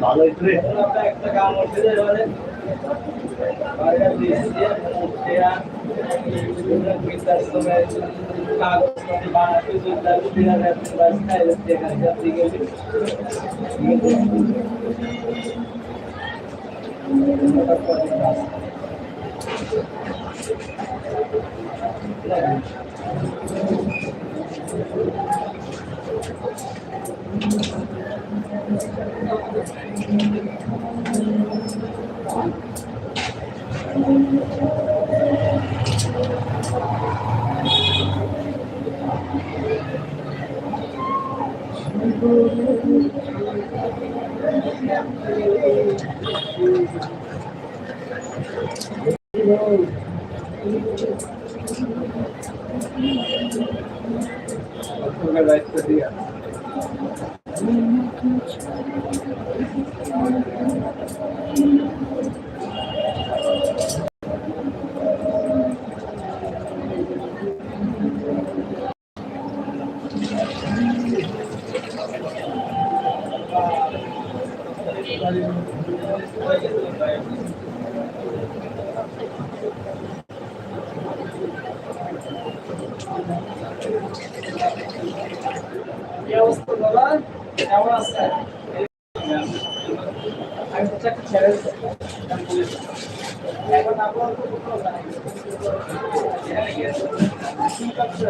ভালোই তো রে একটা কাম হচ্ছে যে এবারে বাইরে দিয়ে দেয়া বিস্তার করে কাগজ করে বানাতে যেটা বিনা রেফারেন্স বাস খাই দেখা যাচ্ছে গেলে ওকে দায়িত্ব দিয়া কি অবস্থা দাদা কেমন আছেন আমি তো চাকরি ছেড়ে দিচ্ছি। এখন আপনার তো কোথাও নাই। এখানে গিয়েছে। কি করছেন? আমিও যাব আপনার দোকানে, যাব যাব করে যাওয়া হয় না।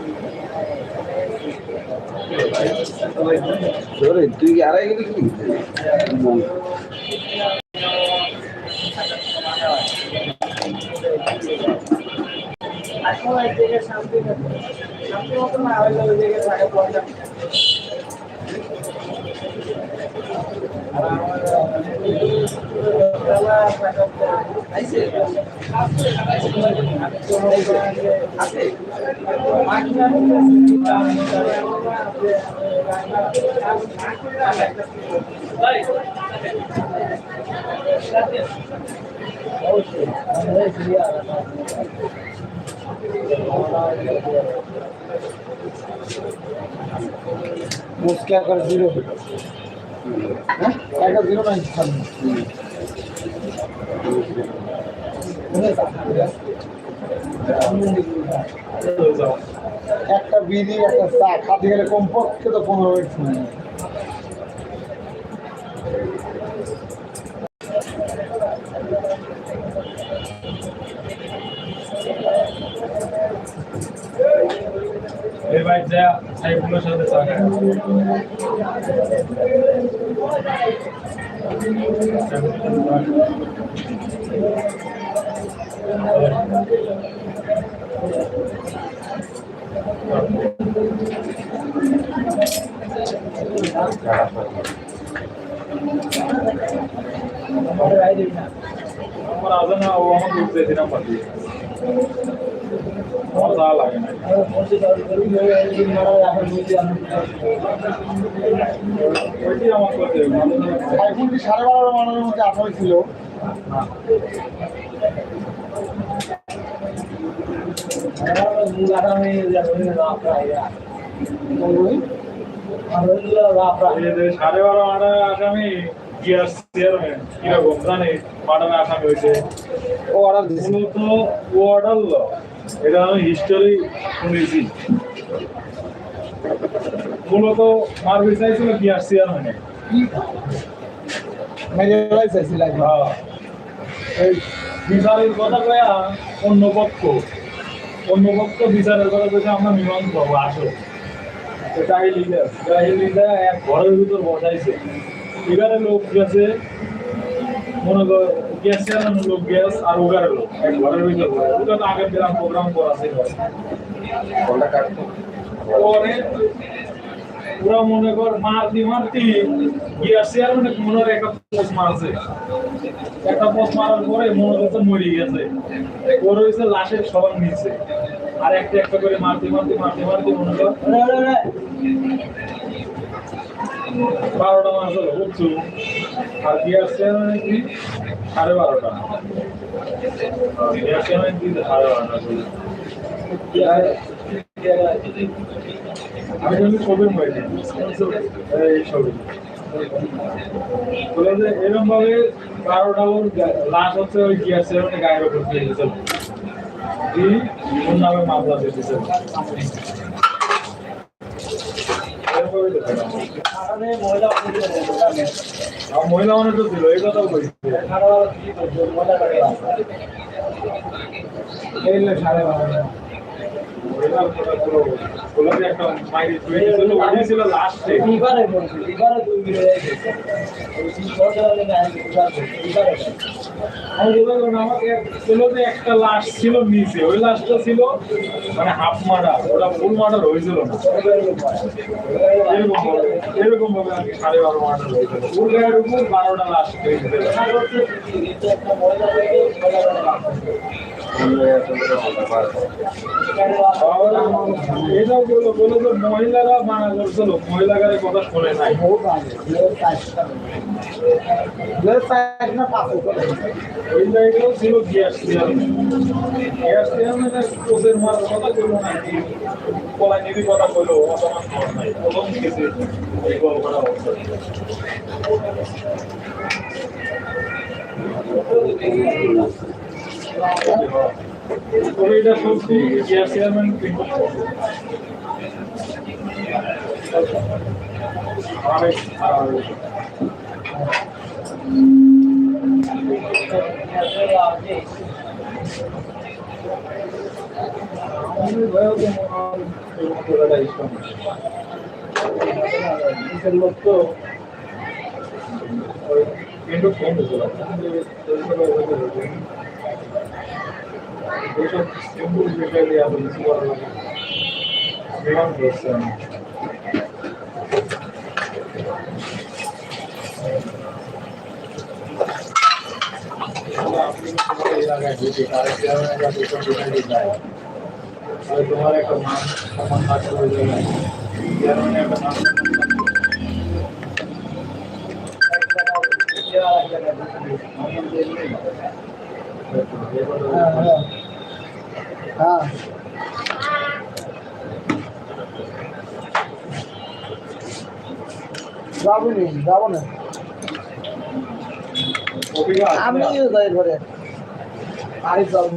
আপনার জায়গায় একটা মাইক জায়গায় আছে। ধরে তুই কি আড়াই গেলি কি এখন এক জায়গায় শান্তি মুসকে একবার জিরো হ্যাঁ একটা জিরো নাই একটা বিড়ি, একটা চা, খাতে গেলে কমপক্ষে তো পনেরো মিনিট সময় নেয়। যা সাইফুলের সাথে চা সাইফুলের সাথে চা খায়। আমার আগে না ও আমাকে উঠতে দিলাম পাঠিয়ে আমার চা লাগে না ওইটি সাড়ে বারোটা মানুষের মধ্যে আসামি ছিল। এই যে সাড়ে বারো আটা আসামি গিয়ার চেয়ারম্যান কীরকম জানি মাডামে আসামি হয়েছে। ও অর্ডার দিয়েছে মূলত ও অর্ডার এটা আমি হিস্টোরি শুনেছি। মূলত মারবি চাইছিল গিয়ার চেয়ারম্যানে মেরে চাইছিল। হ্যাঁ। এই বিচারের কথা কয়া অন্য পক্ষ অন্য পক্ষ বিচারের কথা কইছে আমরা মীমাংস হব আসো। তাই লিডার তাই লিডার এক ঘরের ভিতর বসাইছে। এবারে লোক গেছে মনে কর গ্যাস চালানোর লোক গ্যাস আর উগারের লোক ঘরের ভিতর। ওটা তো আগের দিন প্রোগ্রাম করা ছিল পরে পুরো মনে কর মারতি মারতি চেয়ারম্যানে মনে হয় একটা পোস্ট মারছে। একটা পোস্ট মারার পরে মনে হচ্ছে মরে গেছে। ওর হয়েছে লাশের সবার নিচে। আর একটা একটা করে মারতে মারতে মারতে মারতে মনে কর বারোটা মাস হলো বুঝছ? সাড়ে বারোটা। এরকম ভাবে বারোটা ওর লাশ হচ্ছে ওই গিয়ার চেয়ারম্যানে গায়ের উপর দিয়ে দিয়েছিল নামে মামলা দিতেছে মহিলা মহিলা মানে তো ছিল এই কথাও বলছি লাস্টে আমাকে একটা লাশ ছিল নিচে ওই লাশটা ছিল মানে হাফ মার্ডার। ওটা ফুল মার্ডার হয়েছিল না। এরকম আর কি সাড়ে বারো মার্ডার ওর গায়ের উপর বারোটা লাশ মহিলারা মানা করছিল মহিলাদের কথা শোনে নাই ওই জায়গাও ছিল গ্যাস গ্যাস কোচের মারার কথা বলব না কি নিবি কথা বলল খবর নাই প্রথম কেসে এই গল্পটা তবে এটা সত্যি গ্যাস চেয়ারম্যান কিন্তু অনেক খারাপ হয়েছে। আমি এইসব সিম্পল বিষয় দিয়ে এত কিছু করা লাগে বিমান করছে আমি আপনি তোমার এই জায়গায় ঢুকে আরেক জায়গায় ঢুকে ঢুকে যায় তাহলে তোমার একটা মান সম্মান থাকতে হয়ে যাবে চেয়ারম্যানে একটা মান হ্যাঁ হ্যাঁ হ্যাঁ যাব নি আমি যাই ঘরে। আরে যাব।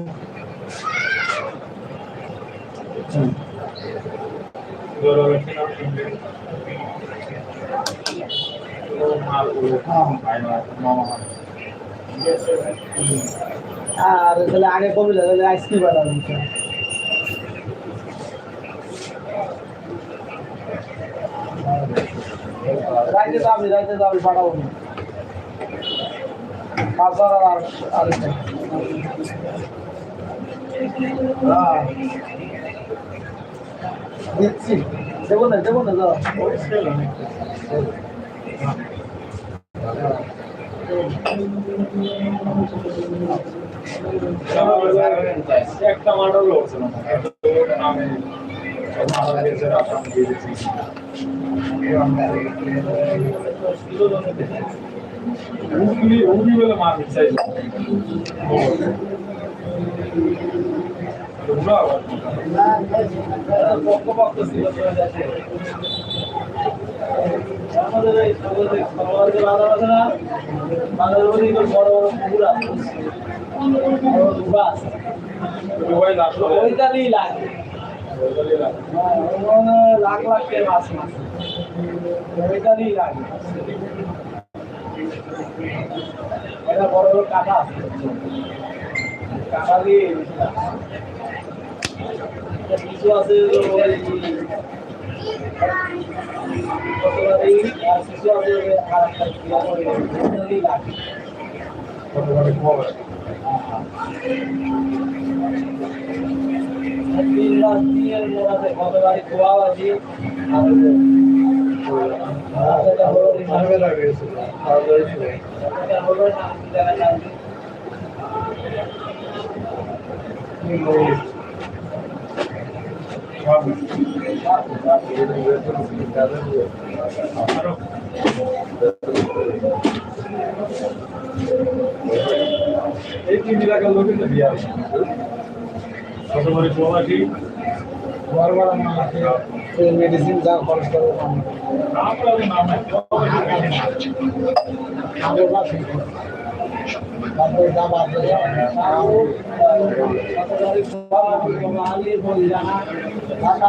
আর তাহলে আগে কবি তাহলে আইসক্রিম বানাবো। রাইতে যাবি রাইতে যাবি, পাঠাবো না। আর আর হ্যাঁ। দিচ্ছি দেবো না দেবো না দাও একটা মার্ডার আমাদের এই আমাদের সমাজে বাধা আছে না বাংলাদেশের মধ্যে বড় বড় পুকুর আছে লাগল ওইটারই লাগে লাখ লাখ মাছ মাছ ওইটারই লাগে এটা বড় বড় কাটা আছে কাটা দিয়ে কিছু আছে কিছু আছে আর একটা লাগে এই তিন এলাকার লোকের বিয়া পোলা ঠিক বারবার আমার মেডিসিন যা খরচ করব তারপরে যা বাদ টাকা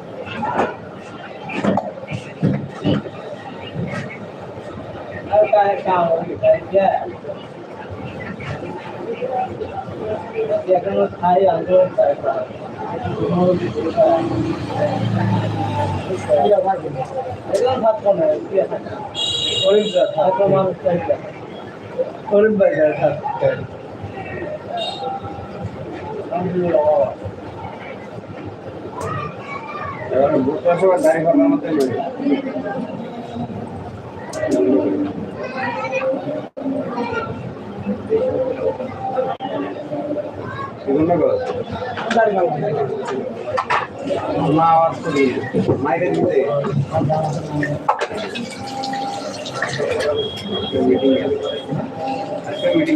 এখনও খাই আন্দোলন থাকব না করিম থাকব মানুষ চাহিদা করিম ভাই থাকবে মা আওয়াজ করি মাইকে দিতে মিটিং মিটিং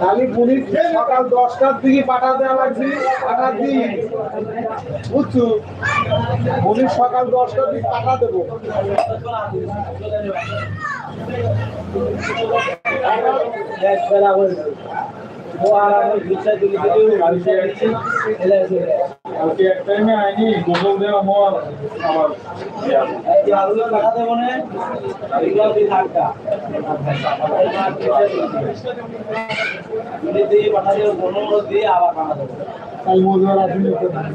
খালি পুলিশ সকাল দশটার দিকে পাঠাতে লাগছে পাঠা দিই বুঝছ? পুলিশ সকাল দশটার দিকে পাঠা দেবো। বেলা ও আর আমি বিচার দিলি দিলি এসে কালকে এক টাইমে আইনি দেওয়া মর আমার। এই যে দেবো না তুই থাকটা দিয়ে পাঠা দেবো দিয়ে আবার পাঠা দেবো কাল মজুর একটা আমি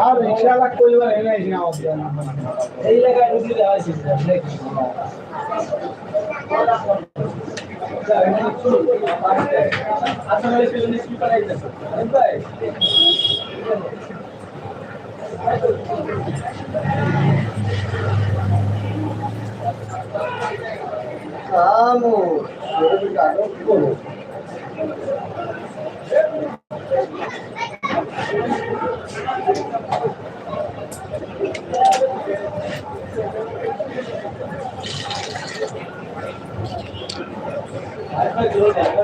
আর রিক্সাওয়ালা কইবার এনে আইছি না আমাদের এই জায়গায় ঢুকলে দেওয়া ছিল আচ্ছা ভাই সেজন্য কি পাঠাইতেছে ভাই আমো সেটা কাটো কি করব মেশিন কি দাও বুঝছ আরে মারি বড় বিরুদ্ধে কেন্দ্র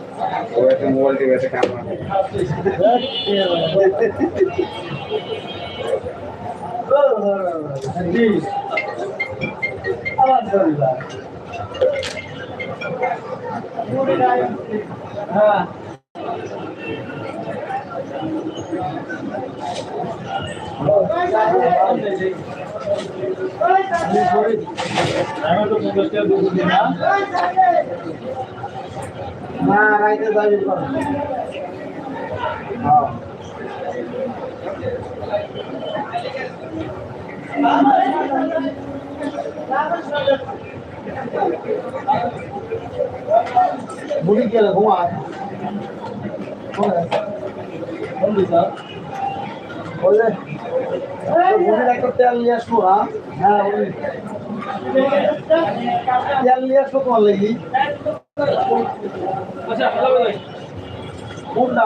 মোবাইল টিভি একটা ক্যামেরা আবার ধরলা হ্যাঁ আমি তো না না রাইতে যাবি কর হ্যাঁ বুড়ি গেলে ঘুমায় কোন দিশা তেল নিয়ে আসব হ্যাঁ? হ্যাঁ তেল নিয়ে আসব তোমার লাগি। আচ্ছা কোনটা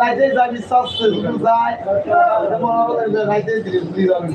রাইতে যাবি সস্তে যায়। হবে রাইতে দিলে বুঝি যাবি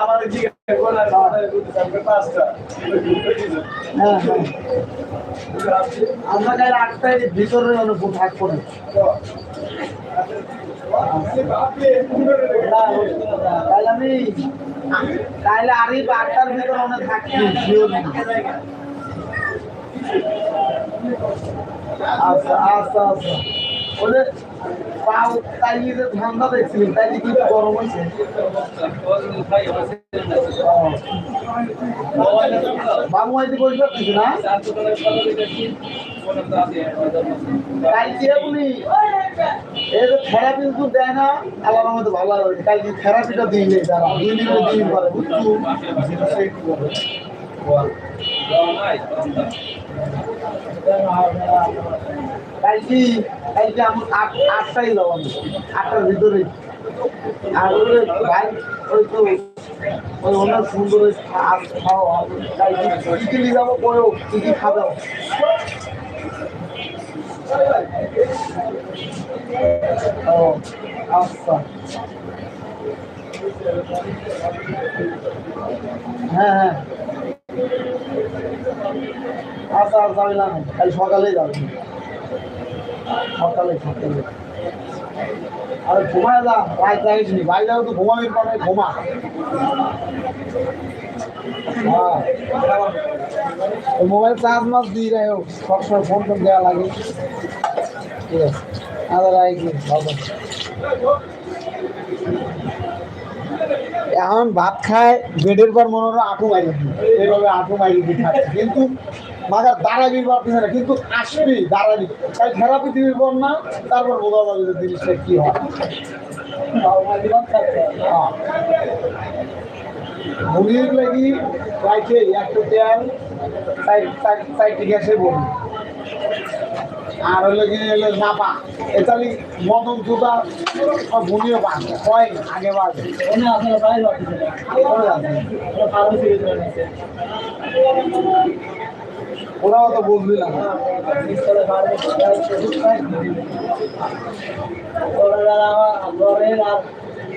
আমার থাকবে আমরা কাল আটটায় ভিতরে অনুভব থাক করে আমি কাল আরিফ ভিতরে অনেক থাকছি আচ্ছা আচ্ছা আচ্ছা। ওদের পাও তাই যে ঠান্ডা দেখছিলেন তাই কি গরম হয়েছে? বাবু হয়তো বসে পারছিস না? কালকে আপনি এই যে থেরাপি কিন্তু দেয় না, আল্লাহর মধ্যে ভালো লাগে কালকে থেরাপিটা দিলে তারা। দুই দিন দিন করে বুঝছ? কালকে কালকে আমি আট আটটাই যাব। আটটার ভিতরে আর ওই ভাই, ওই তো সুন্দর খাওয়া কালকে যাব, পরেও কি কি আচ্ছা হ্যাঁ হ্যাঁ আচ্ছা আর যাবে না কাল সকালে যাবে সকালে সকালে আরে ঘুমায় যা রাত যাইস নি ভাই তো ঘুমাবি পরে ঘুমা হ্যাঁ মোবাইল চার্জ মাস দিয়ে রাখো সবসময় ফোন টোন দেওয়া লাগে। ঠিক আছে আদার হবে এখন ভাত খায় বেডের পর মনে হলো আঁটু মারি দিই। এইভাবে আঁটু মারি দিই খাচ্ছে কিন্তু মাথার দাঁড়াবি পারতেছে না কিন্তু আসবি দাঁড়াবি। তাই থেরাপি দিবি পর না তারপর বোঝা যাবে যে জিনিসটা কি হ্যাঁ। মুরগির লাগি রাইতে একটা তেল চারটি গ্যাসে বলি আর হলো গিয়ে হলো নাপা। এতালি মদন জুতা ভূমিও পান হয় আগে বাজে ওরাও তো বুঝবি না। ওখানে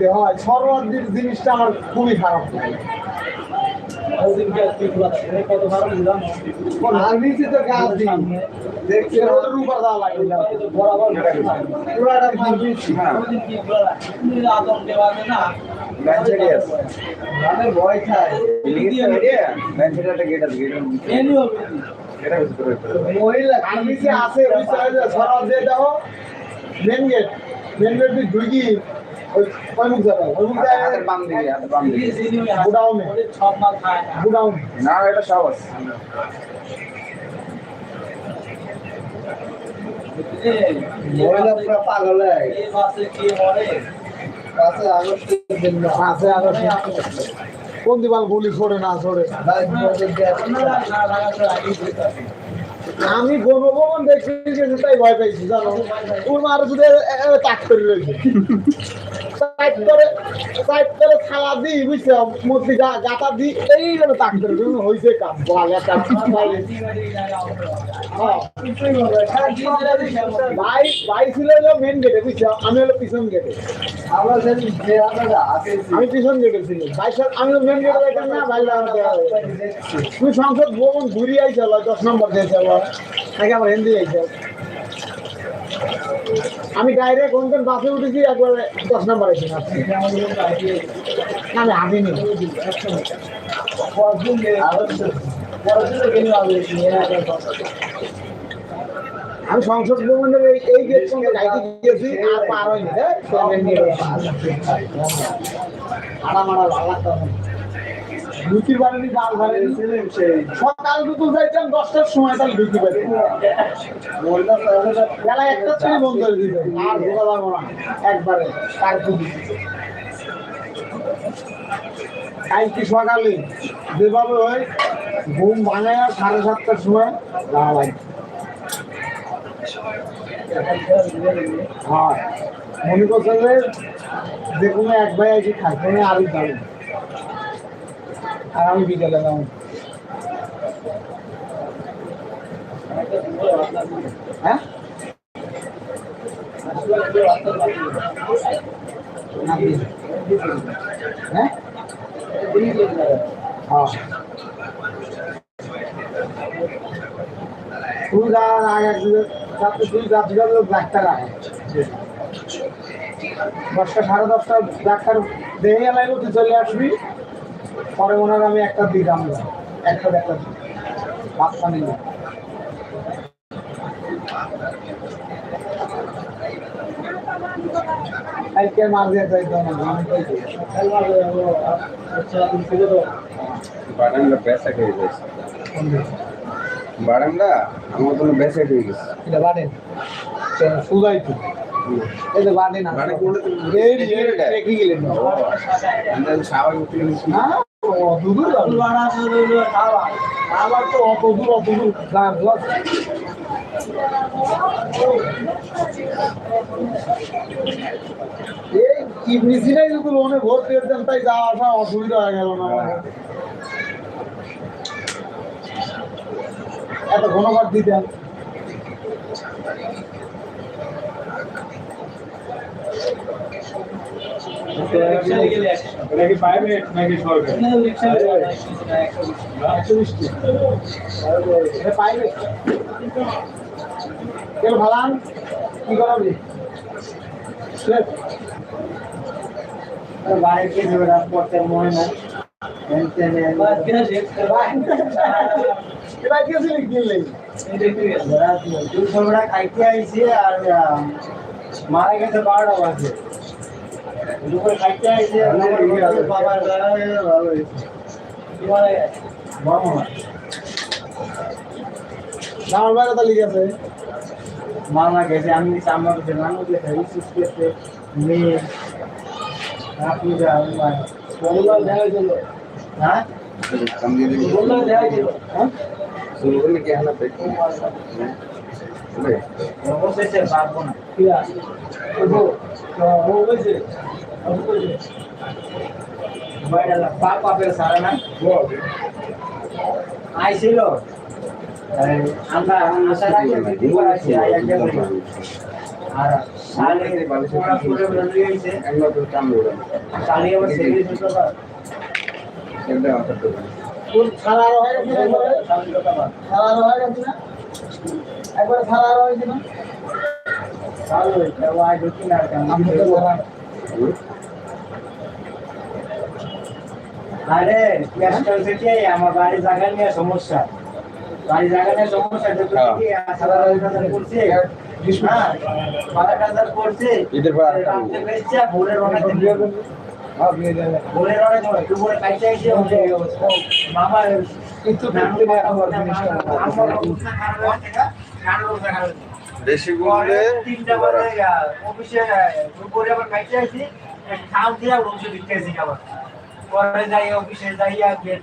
দে হয়। শরৎ জিনিসটা আমার খুবই খারাপ লাগে। আর নিচে তো গাছ দিই দেখছি রোদের উপর দেওয়া লাগে। পুরাটা মার দিচ্ছি। ব্যাঞ্চেরি আছে মানে ভয় খায়। মহিলা আছে দিয়ে দাও মেন গেট মেন দিয়ে ঢুকি ওই ওই যাবে ওই মুখ হাতের বাম দিকে হাতের বাম দিকে সব মাল না এটা সব আছে মহিলা পুরো পাগল হয়ে গেছে। কি মরে পাঁচই আগস্টের দিন না। আগস্ট কোন দিবাল গুলি ছোড়ে না ছোড়ে আমি গণভবন গোমন দেখছি তাই ভয় পাইছি জানো? ওর মারা শুধু তাক করে রয়েছে। সাইড করে সাইড করে খালা দিই বুঝছ? মূর্তি গা গাতা দি এই জন্য তাক করে হয়েছে কাম বল একটা হ্যাঁ। ভাই ভাই ছিল মেন গেটে বুঝছ? আমি হলো পিছন গেটে আমি পিছন গেটে ছিল ভাই স্যার আমি মেন গেটে না ভাই তুমি সংসদ ভবন ঘুরি আইছিল দশ নম্বর দিয়েছে আমার হিন্দি আইছে। আমি ডাইরেক্ট কোন কোন বাসে উঠেছি, একবার দশ নম্বর এসে আমি হাঁটিনি। আমি সংসদ ভবনের এই এই গেট পর্যন্ত গাইতে গিয়েছি, আর পার হয়নি রে আড়া মারা লাগতো বাড়ি ডাল ঘরে সকাল দশটার সময় বেলা একটা বন্ধ করে দিবে না, একবারে সকালে যেভাবে হয়, ঘুম ভাঙায় সাড়ে সাতটার সময় লাগে। হ্যাঁ মনে করছে যে কোনো এক ভাই আগে খাই কোনো আরও যাবে আর আমি বিকেলে যাব। হ্যাঁ। হ্যাঁ? হ্যাঁ। সাড়ে দশটা ডাক্তার এলাই তুই চলে আসবি। পরে মনে হয় আমি একটা দিই আমরা একটা একটা দিই পানি না কালকে দিয়ে আমি কই কাল দিয়ে আচ্ছা, তুমি হয়ে গেছে আমার হয়ে গেছে এটা সুদাই তো এই যে বাড়ি কি গেলেন না না আবার তো অত দূর অত দূর গান এই ইবনিসিনাই যদি লোনে ভোট দিয়ে তাই যাওয়া আসা অসুবিধা হয়ে গেল না। এত ঘনঘট দিতেন রিক্সায় গেলে একশো এটা কি প্রাইভেট নাকি সরকারি পাইবে কেন ভালান মারা গেছে বারোটা বাজে মামা গেছে আমি আমার কাছে নানু গেছে রিসিভ করতে মেয়ে আপনি যা বললাম দেখা হয়েছিল। হ্যাঁ বললাম দেখা হয়েছিল। হ্যাঁ অবশেষে পারব না কি আছে? বলছে। বাইরে পাপ পাপের সারা না আইছিল আমরা আসার আগে দুবার আসছি আই আগে আর সালে পুরা পুরো বেরিয়ে গেছে সালে আবার সেভিং হতো না তোর ছাড়া আরও হয়ে গেছে না একবারে? আরও হয়ে গেছে না একবারে আরও হয়েছে না আরে ক্যাস্টাল থেকে আমার বাড়ি জায়গা নিয়ে সমস্যা। বাড়ি জায়গা নিয়ে সমস্যা যত থেকে সারা হাজার করছে? হ্যাঁ বারো হাজার করছে। ঈদের পর আর বেচছে ভোরের অনেক ভোরের অনেক দুপুরে খাইতে এসে মামা কিন্তু আমার বেশি গুণে তিনটা বাজে অফিসে দুপুরে আবার খাইতে আইছি খাও দিয়া ওষুধ দিতে আইছি আবার পরে যাই অফিসে যাইয়া গেট